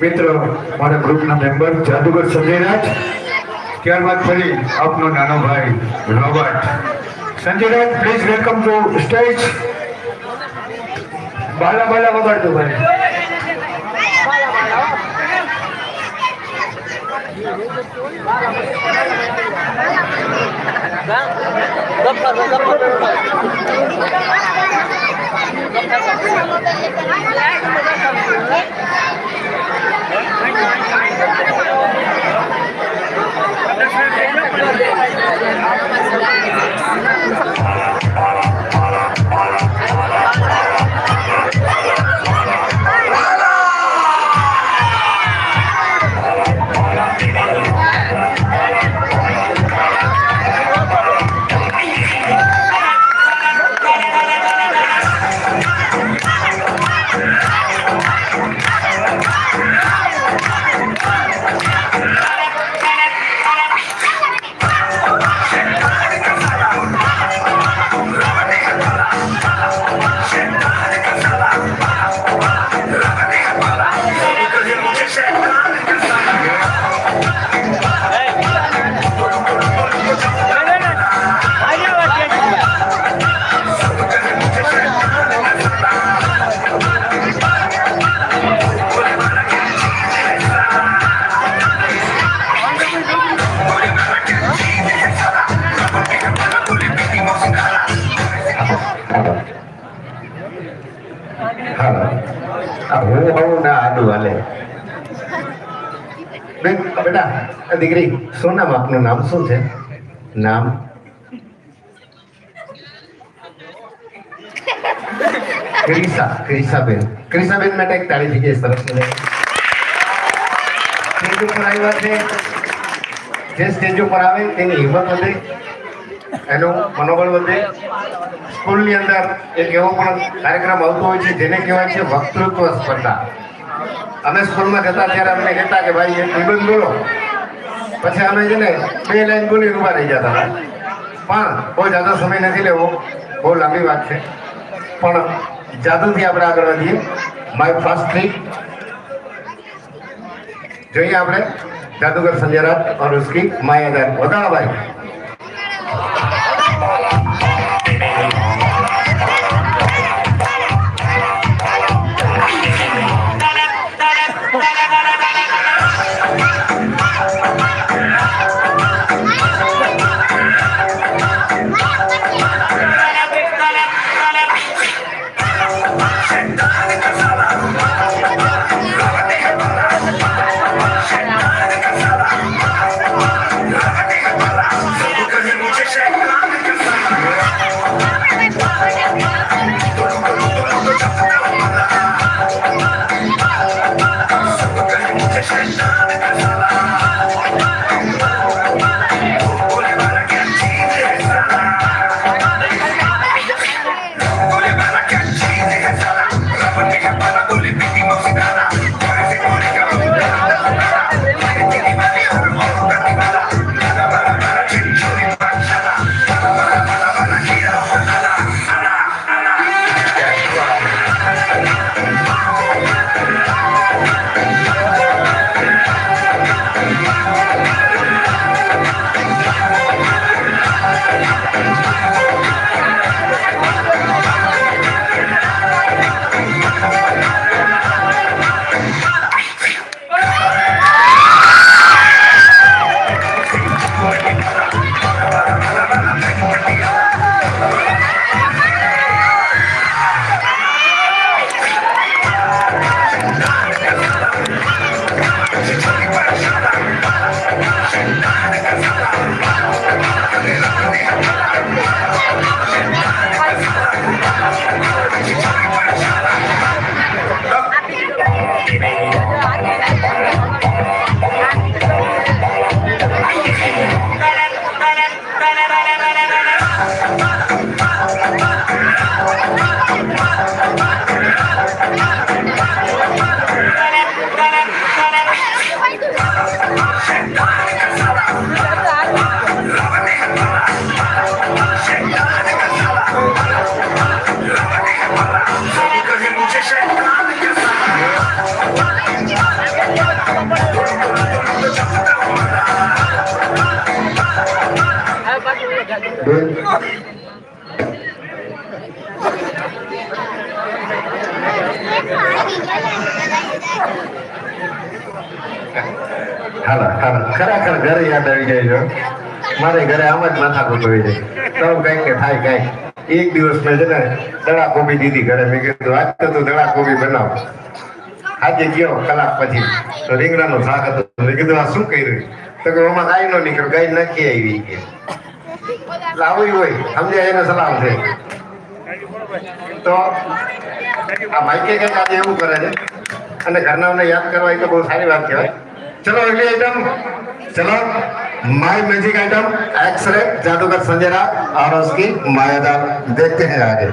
મિત્ર, મારા ગ્રુપના મેમ્બર, જાદુગર સંજયરાજ ત્યારબાદ ફરી આપનો નાનો ભાઈ, Robert. Sanjayraj please welcome to stage Bala Bala વગાડતો ભાઈ. બેટા દીકરી શું નામ આપનું નામ શું છે? નામ? ક્રિસા, ક્રિસાબેન. ક્રિસાબેન માટે એક તાળી જાય સરસ. સ્ટેજ ઉપર આવ્યા છે. જે સ્ટેજ ઉપર આવે, તેની હિંમત વધે. એનું મનોબળ વધે. સ્કૂલની અંદર એક એવો પણ કાર્યક્રમ આવતો હોય છે, જેને કહેવાય છે વક્તૃત્વ સ્પર્ધા. અમે સ્કૂલમાં જતા ત્યારે અમને કહેતા કે ભાઈ, એક નિબંધ બોલો. પછી અમે છે ને બે લાઈન બોલી ઊભા રહી જતા પણ બહુ જાદો સમય નથી લેવો, બહુ લાંબી વાત છે. પણ જાદુથી આપણે આગળ વધીએ. માય ફર્સ્ટ થ્રી જોઈએ આપણે જાદુગર સંજય રાત ઓર ઉસકી માયાદાર વધારા ભાઈ. ખરેખર ઘરે યાદ આવી જાય છે. મારે ઘરે આમ જ માથાકૂટ હોય છે. તો કંઈક કે થાય કંઈક એક દિવસ મેં છે ને દડા કોબી દીધી ઘરે. મેં કીધું આજ તો તું દડા કોબી બનાવ. આજે ગયો કલાક પછી. તો રીંગણાનું શાક હતું. મેં કીધું, આ શું કર્યું? તો કે આમાં ગાય નો નીકળ્યો ગાય નાખી આવી કે એટલે આવું હોય સમજ્યા એને સલામ છે તો આ માઇકે કંઈક આજે એવું કરે છે અને ઘરનાઓને યાદ કરવા એ તો બહુ સારી વાત કહેવાય ચલો અગલી આઈટમ ચલો माय मैजिक आइटम एक्सरे जादूगर संजय राव और उसकी मायादार देखते हैं आगे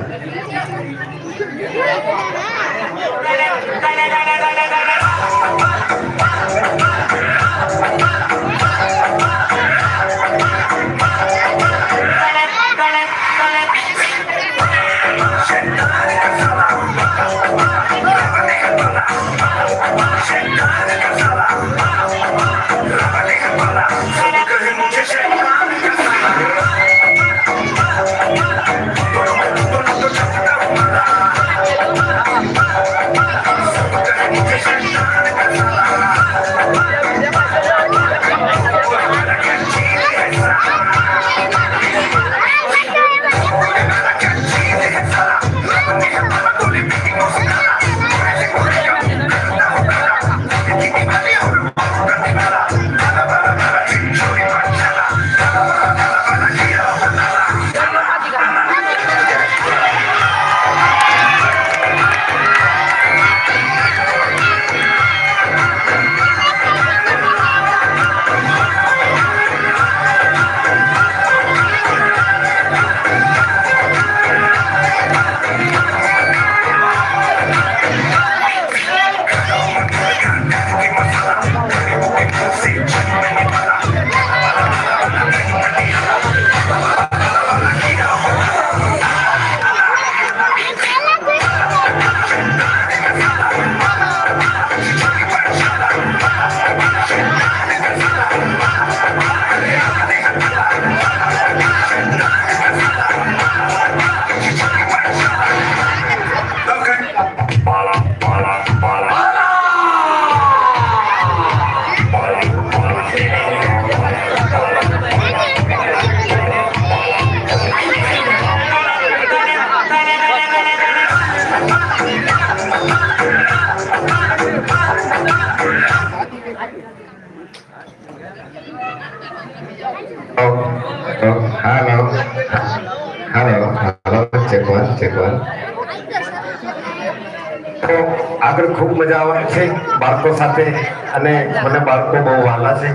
તો આગળ ખૂબ મજા આવે છે. બાળકો સાથે અને મને બાળકો બહુ વાલા છે.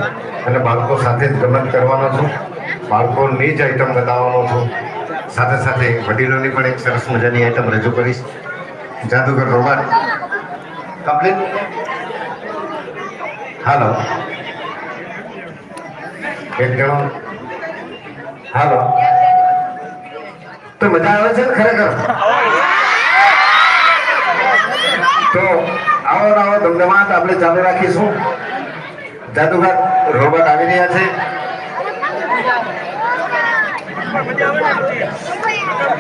અને બાળકો સાથે જ ગમત કરવાનો છું. બાળકોની જ આઈટમ બતાવવાનો છું. સાથે સાથે વડીલોની પણ એક સરસ મજાની આઈટમ રજૂ કરીશ. જાદુગર રોબાટ, કમ્પ્લીટ? હાલો. એક જણો. હાલો. તો મજા આવે છે ને ખરેખર? તો આવો આવો, ધમધમાટ આપણે ચાલુ રાખીશું. જાદુગર રોબોટ આવી રહ્યા છે.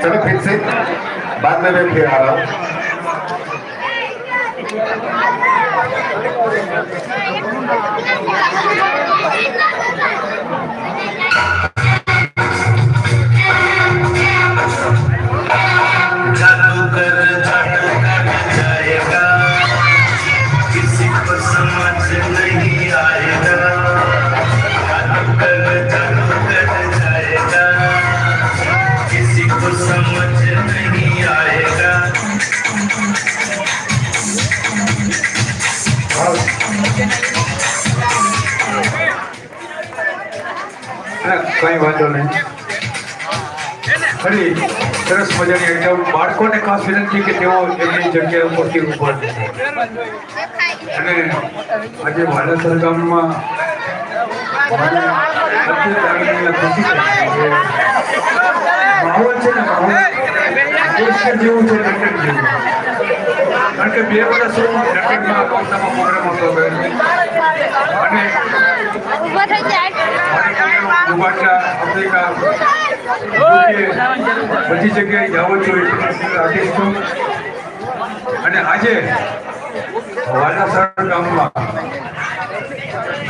ચલો ફિર સે બાદ મેં મેં ફિર આ રહા हूँ કઈ વાંધો નહીં. ફરી સરસ મજાની આઈટમ બાળકોને ખાસ વિનંતી કે તેઓ એમની જગ્યા ઉપરથી ઊભા અને આજે ભારત કે માહોલ છે ને માહોલ જેવું છે કારણ કે બે વર્ષ હું લંડનમાં પોતાનો પ્રોગ્રામ હતો અને બધી જગ્યાએ જાઓ છો રાખીશ છું. અને આજે વાલાસર ગામમાં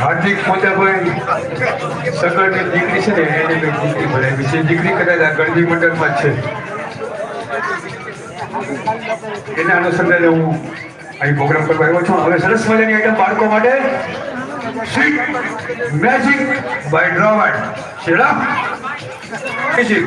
હાર્દિક મોટાભાઈ સગડની દીકરી છે ને એને મેં દીકરી ભણાવી છે. દીકરી કદાચ આ ગણજી મંડળમાં છે. એના અનુસંધાને હું અહીં પ્રોગ્રામ કરવા આવ્યો છું. હવે સરસ મજાની આઈટમ બાળકો માટે મેજિક બાય ડ્રોવાટ શેડા મેજિક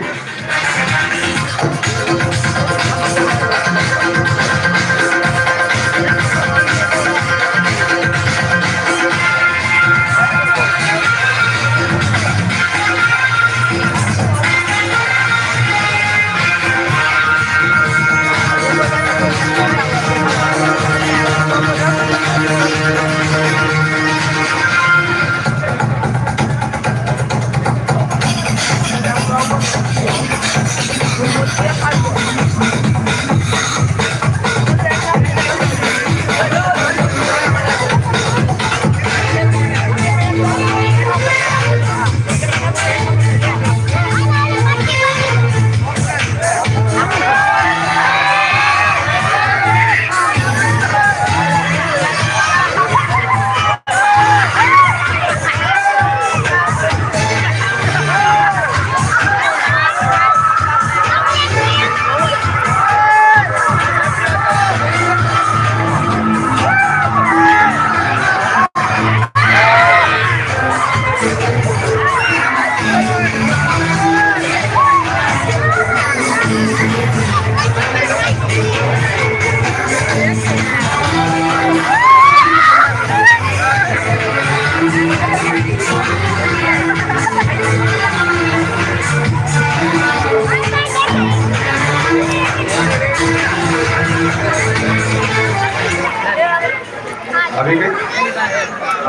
આવી ગઈ?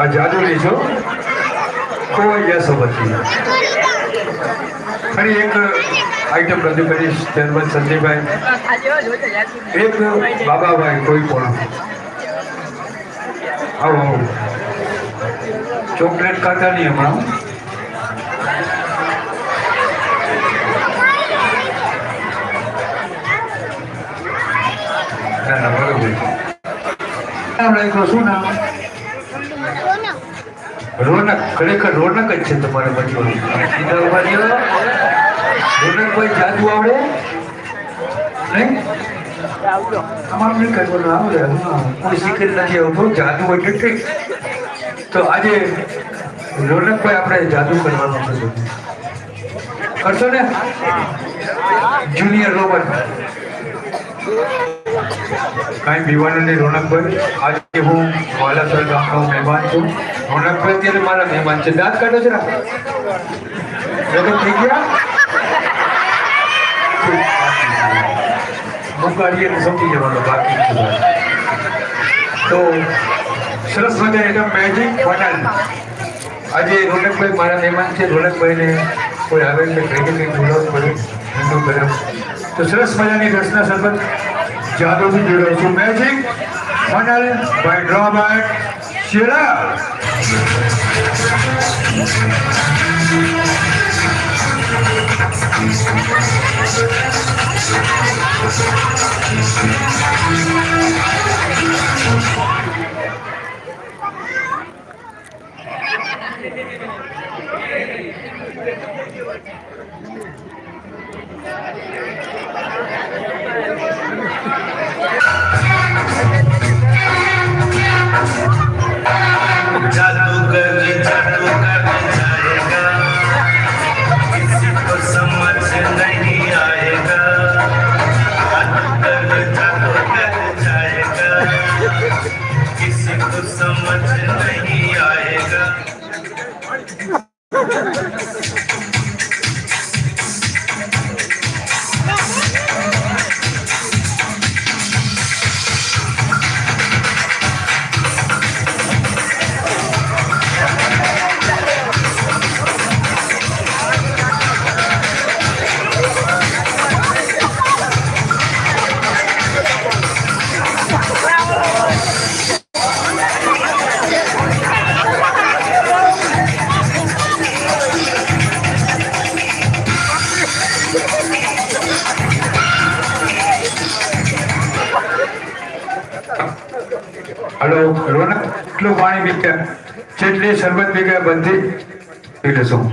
આ જાદુની છો? કોઈ યસ પછી. ફરી એક આઈટમ રજૂ કરીશ ત્યારબાદ સંજયભાઈ એક બાબાભાઈ, કોઈ પણ. આવો આવો. ચોકલેટ ખાતા નહીં હમણાં. ના ના નામ રાખ્યું શું નામ? રોનક. ખરેખર રોનક જ છે તમારે બચવાનું સીધા ઊભા રહ્યો રોનકભાઈ જાદુ આવડે? નહીં? અમારે નહીં કરવાનું આવડે. કોઈ શીખી નથી આવતું જાદુ એટલે ઠીક તો આજે રોનકભાઈ આપણે જાદુ કરવાનું છે. કરશો ને? જુનિયર રોબોટ કાંઈ પીવાનું નહીં રોનકભાઈ આજે હું વાલાસર ગામનો મહેમાન છું. રોનકભાઈ અત્યારે મારા મહેમાન છે. દાંત કાઢો ને લગ્ન થઈ ગયા? મુકાડીએ તો સમજી જવાનું બાકી તો સરસ મજા એકદમ મેજિક ફટાલ આજે રોનકભાઈ મારા મહેમાન છે. રોનકભાઈને કોઈ આવે એટલે કંઈ ને કંઈ બોલાવવું પડે હિન્દુ ધર્મ. તો સરસ મજાની રચના સરપંચ જાદવથી જોડાવ છું magic funnel by draw by જેટલી શરબત પી ગયા બધી. પી લેશું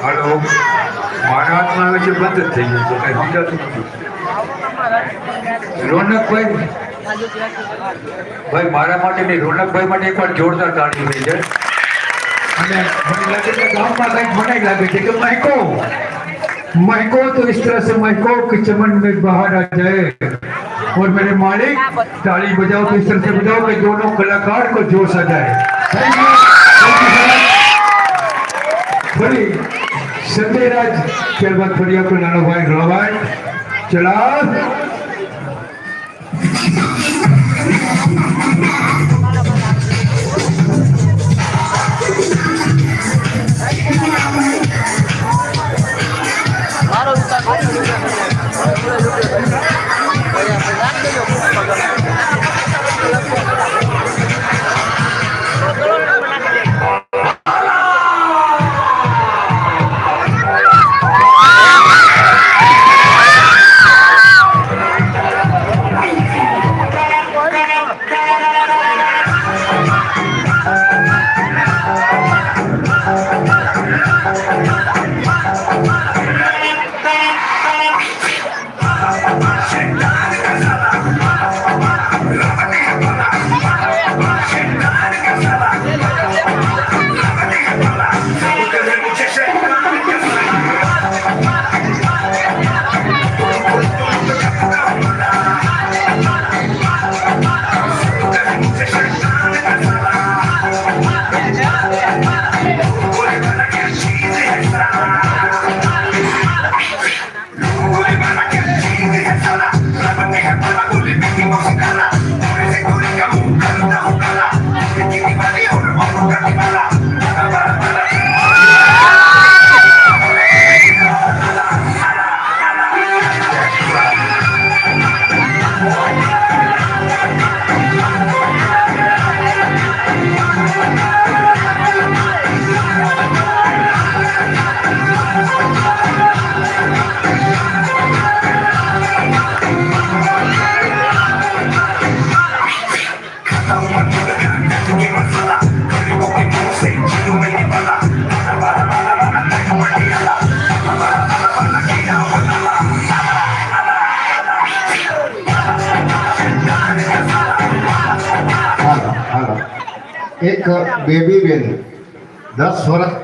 હાલો મારા હાથમાં આવે છે બંધ થઈ ગયું છે કઈ સમજાતું નથી રોનકભાઈ ભાઈ મારા માટે નહીં રોનકભાઈ માટે એકવાર જોરદાર તાળી થઈ જાય અને મને લાગે છે ગામમાં કંઈક મને લાગે છે કે માઇકો महको तो इस तरह से महको कि चमन में बाहर आ जाए। और मेरे मालिक, ताली बजाओ तो इस तरह से बजाओ कि दोनों कलाकार को जोश आ जाए। थोड़ी संजय राज, चल बात बढ़िया को नाना भाई भाई, चला। ચલા બેબી બેન દસ વર્ષ